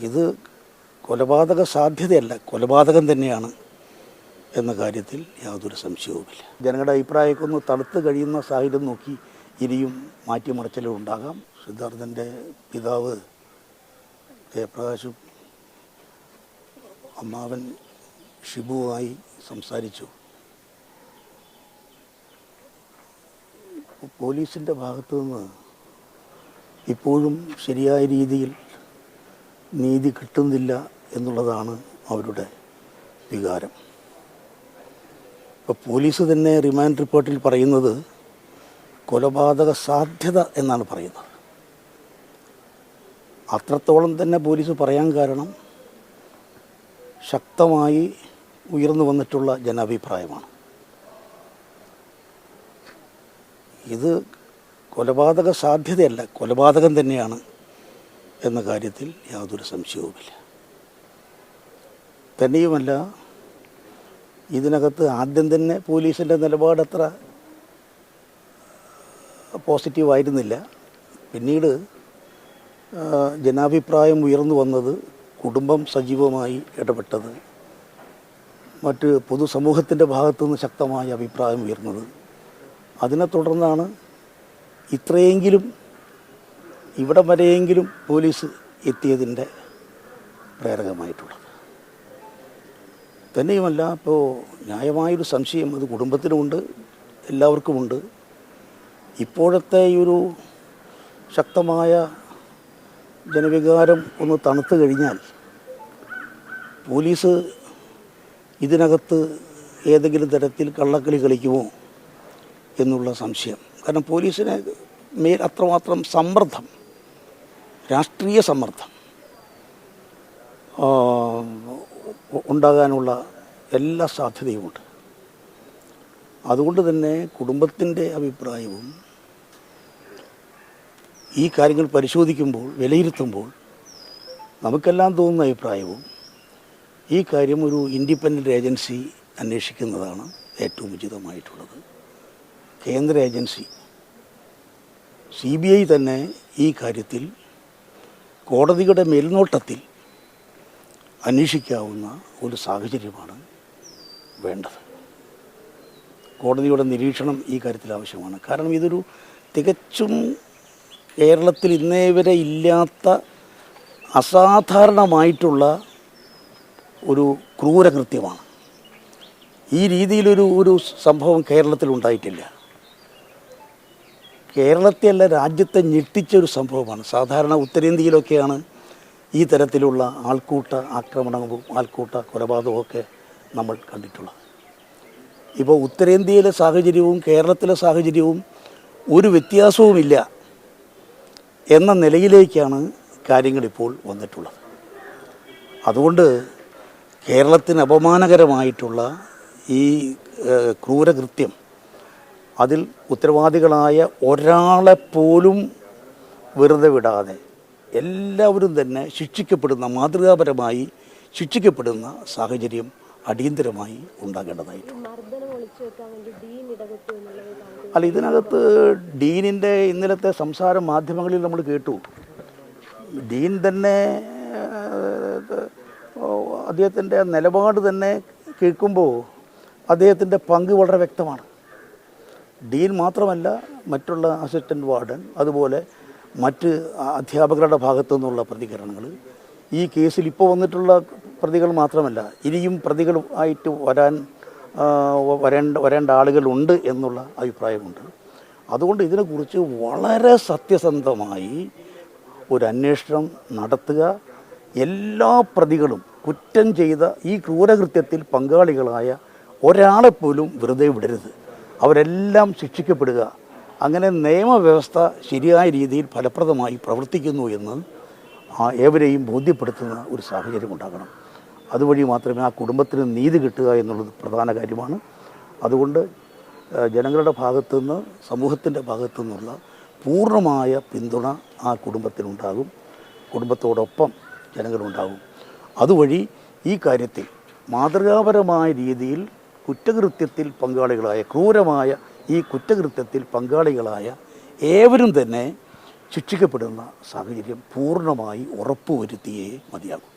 ഇത് കൊലപാതക സാധ്യതയല്ല കൊലപാതകം തന്നെയാണ് എന്ന കാര്യത്തിൽ യാതൊരു സംശയവുമില്ല. ജനങ്ങളുടെ അഭിപ്രായമൊക്കെ ഒന്ന് തണുത്ത് കഴിയുന്ന സാഹചര്യം നോക്കി ഇനിയും മാറ്റിമറിച്ചലും ഉണ്ടാകാം. സിദ്ധാർത്ഥന്റെ പിതാവ് ജയപ്രകാശും അമ്മാവൻ ഷിബുവുമായി സംസാരിച്ചു. പോലീസിന്റെ ഭാഗത്തു നിന്ന് ഇപ്പോഴും ശരിയായ രീതിയിൽ നീതി കിട്ടുന്നില്ല എന്നുള്ളതാണ് അവരുടെ വികാരം. ഇപ്പോൾ പോലീസ് തന്നെ റിമാൻഡ് റിപ്പോർട്ടിൽ പറയുന്നത് കൊലപാതക സാധ്യത എന്നാണ് പറയുന്നത്. അത്രത്തോളം തന്നെ പോലീസ് പറയാൻ കാരണം ശക്തമായി ഉയർന്നു വന്നിട്ടുള്ള ജനാഭിപ്രായമാണ്. ഇത് കൊലപാതക സാധ്യതയല്ല കൊലപാതകം തന്നെയാണ്. എന്ന കാര്യത്തിൽ യാതൊരു സംശയവുമില്ല. തന്നെയുമല്ല ഇതിനകത്ത് ആദ്യം തന്നെ പോലീസിന്റെ നിലപാടത്ര പോസിറ്റീവായിരുന്നില്ല. പിന്നീട് ജനാഭിപ്രായം ഉയർന്നു വന്നത് കുടുംബം സജീവമായി ഇടപെട്ടത് മറ്റ് പൊതുസമൂഹത്തിന്റെ ഭാഗത്തു നിന്ന് ശക്തമായ അഭിപ്രായം ഉയർന്നത്. അതിനെ തുടർന്നാണ് ഇത്രയെങ്കിലും ഇവിടം വരെയെങ്കിലും പോലീസ് എത്തിയതിന്റെ പ്രേരകമായിട്ടുള്ളത്. തന്നെയുമല്ല ഇപ്പോൾ ന്യായമായൊരു സംശയം അത് കുടുംബത്തിനുമുണ്ട് എല്ലാവർക്കുമുണ്ട്. ഇപ്പോഴത്തെ ഈ ഒരു ശക്തമായ ജനവികാരം ഒന്ന് തണുത്തു കഴിഞ്ഞാൽ പോലീസ് ഇതിനകത്ത് ഏതെങ്കിലും തരത്തിൽ കള്ളക്കളി കളിക്കുമോ എന്നുള്ള സംശയം. കാരണം പോലീസിന് മേൽ അത്രമാത്രം സമ്മർദ്ദം രാഷ്ട്രീയ സമ്മർദ്ദം ഉണ്ടാകാനുള്ള എല്ലാ സാധ്യതയുമുണ്ട്. അതുകൊണ്ട് തന്നെ കുടുംബത്തിന്റെ അഭിപ്രായവും ഈ കാര്യങ്ങൾ പരിശോധിക്കുമ്പോൾ വിലയിരുത്തുമ്പോൾ നമുക്കെല്ലാം തോന്നുന്ന അഭിപ്രായവും ഈ കാര്യം ഒരു ഇൻഡിപെൻഡന്റ് ഏജൻസി അന്വേഷിക്കുന്നതാണ് ഏറ്റവും ഉചിതമായിട്ടുള്ളത്. കേന്ദ്ര ഏജൻസി സി ബി ഐ തന്നെ ഈ കാര്യത്തിൽ കോടതിയുടെ മേൽനോട്ടത്തിൽ അന്വേഷിക്കാവുന്ന ഒരു സാഹചര്യമാണ് വേണ്ടത്. കോടതിയുടെ നിരീക്ഷണം ഈ കാര്യത്തിൽ ആവശ്യമാണ്. കാരണം ഇതൊരു തികച്ചും കേരളത്തിൽ ഇന്നേ വരെ ഇല്ലാത്ത അസാധാരണമായിട്ടുള്ള ഒരു ക്രൂരകൃത്യമാണ്. ഈ രീതിയിലൊരു ഒരു സംഭവം കേരളത്തിൽ ഉണ്ടായിട്ടില്ല. കേരളത്തെ അല്ല രാജ്യത്തെ ഞെട്ടിച്ച ഒരു സംഭവമാണ്. സാധാരണ ഉത്തരേന്ത്യയിലൊക്കെയാണ് ഈ തരത്തിലുള്ള ആൾക്കൂട്ട ആക്രമണവും ആൾക്കൂട്ട കൊലപാതകമൊക്കെ നമ്മൾ കണ്ടിട്ടുള്ളത്. ഇപ്പോൾ ഉത്തരേന്ത്യയിലെ സാഹചര്യവും കേരളത്തിലെ സാഹചര്യവും ഒരു വ്യത്യാസവുമില്ല എന്ന നിലയിലേക്കാണ് കാര്യങ്ങളിപ്പോൾ വന്നിട്ടുള്ളത്. അതുകൊണ്ട് കേരളത്തിന് അപമാനകരമായിട്ടുള്ള ഈ ക്രൂരകൃത്യം അതിൽ ഉത്തരവാദികളായ ഒരാളെ പോലും വെറുതെ വിടാതെ എല്ലാവരും തന്നെ ശിക്ഷിക്കപ്പെടുന്ന മാതൃകാപരമായി ശിക്ഷിക്കപ്പെടുന്ന സാഹചര്യം അടിയന്തരമായി ഉണ്ടാകേണ്ടതായിട്ടുണ്ട്. അല്ല ഇതിനകത്ത് ഡീനിന്റെ ഇന്നലത്തെ സംസാരം മാധ്യമങ്ങളിൽ നമ്മൾ കേട്ടു. ഡീൻ തന്നെ അദ്ദേഹത്തിന്റെ നിലപാട് തന്നെ കേൾക്കുമ്പോൾ അദ്ദേഹത്തിന്റെ പങ്ക് വളരെ വ്യക്തമാണ്. ഡീൻ മാത്രമല്ല മറ്റുള്ള അസിസ്റ്റന്റ് വാർഡൻ അതുപോലെ മറ്റ് അധ്യാപകരുടെ ഭാഗത്തു നിന്നുള്ള പ്രതികരണങ്ങൾ. ഈ കേസിൽ ഇപ്പോൾ വന്നിട്ടുള്ള പ്രതികൾ മാത്രമല്ല ഇനിയും പ്രതികൾ ആയിട്ട് വരാൻ വരേണ്ട വരേണ്ട ആളുകളുണ്ട് എന്നുള്ള അഭിപ്രായമുണ്ട്. അതുകൊണ്ട് ഇതിനെക്കുറിച്ച് വളരെ സത്യസന്ധമായി ഒരു അന്വേഷണം നടത്തുക. എല്ലാ പ്രതികളും കുറ്റം ചെയ്ത ഈ ക്രൂരകൃത്യത്തിൽ പങ്കാളികളായ ഒരാളെപ്പോലും വെറുതെ വിടരുത്. അവരെല്ലാം ശിക്ഷിക്കപ്പെടുക. അങ്ങനെ നിയമവ്യവസ്ഥ ശരിയായ രീതിയിൽ ഫലപ്രദമായി പ്രവർത്തിക്കുന്നു എന്ന് ഏവരെയും ബോധ്യപ്പെടുത്തുന്ന ഒരു സാഹചര്യം ഉണ്ടാകണം. അതുവഴി മാത്രമേ ആ കുടുംബത്തിന് നീതി കിട്ടുക എന്നുള്ളത് പ്രധാന കാര്യമാണ്. അതുകൊണ്ട് ജനങ്ങളുടെ ഭാഗത്തു നിന്ന് സമൂഹത്തിന്റെ ഭാഗത്തു നിന്നുള്ള പൂർണമായ പിന്തുണ ആ കുടുംബത്തിനുണ്ടാകും. കുടുംബത്തോടൊപ്പം ജനങ്ങളുണ്ടാകും. അതുവഴി ഈ കാര്യത്തിൽ മാതൃകാപരമായ രീതിയിൽ കുറ്റകൃത്യത്തിൽ പങ്കാളികളായ ക്രൂരമായ ഈ കുറ്റകൃത്യത്തിൽ പങ്കാളികളായ ഏവരും തന്നെ ശിക്ഷിക്കപ്പെടുന്ന സാഹചര്യം പൂർണമായി ഉറപ്പുവരുത്തിയേ മതിയാകും.